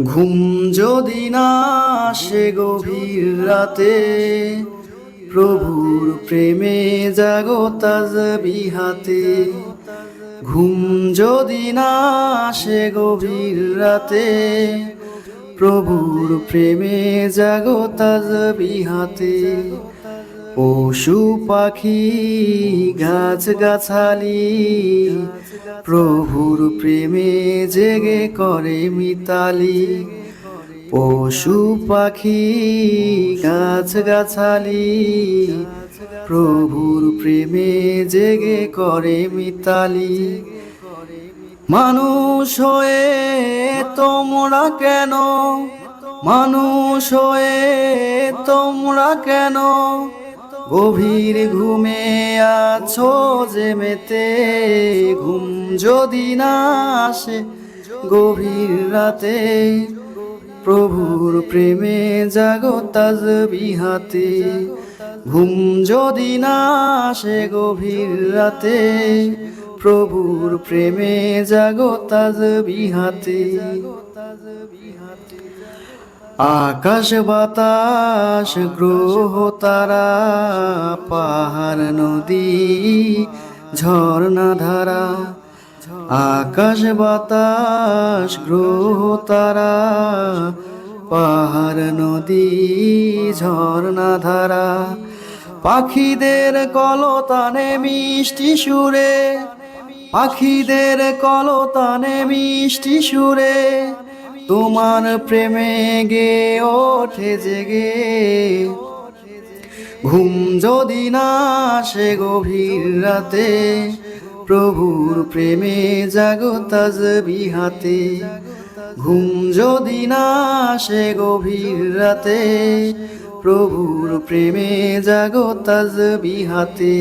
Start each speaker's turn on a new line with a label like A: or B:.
A: ঘুম যদি না আসে গভীর রাতে, প্রভুর প্রেমে জাগো বিহাতে ঘুম যদি না আসে গভীর রাতে, প্রভুর প্রেমে জাগো বিহাতে পশু পাখি গাছ গাছালি প্রভুর প্রেমে জেগে করে মিতালি। পশু পাখি গাছ গাছালি প্রভুর প্রেমে জেগে করে মিতালি। মানুষ হয়ে তোমরা কেন? মানুষ হয়ে তোমরা কেন? গভীর ঘুমে আছো যে মেতে ঘুম যদি না আসে, গভীর রাতে প্রভুর প্রেমে জাগো বিহাতে ঘুম যদি না আসে, গভীর রাতে প্রভুর প্রেমে জাগো বিহাতে আকাশ বাতাস, গ্রহ, তারা, পাহাড়, নদী, ঝর্ণা, ধারা। আকাশ বাতাস, গ্রহ, তারা, পাহাড়, নদী, ঝর্ণা, ধারা। পাখিদের কলতানে মিষ্টি সুরে, পাখিদের কলতানে মিষ্টি সুরে তোমার প্রেমে গে ওঠে জেগে। ঘুম যদি না আসে গভীর রাতে, প্রভুর প্রেমে জাগতাজ বিহাতে ঘুম যদি না আসে গভীর রাতে, প্রভুর প্রেমে জাগতাজ বিহাতে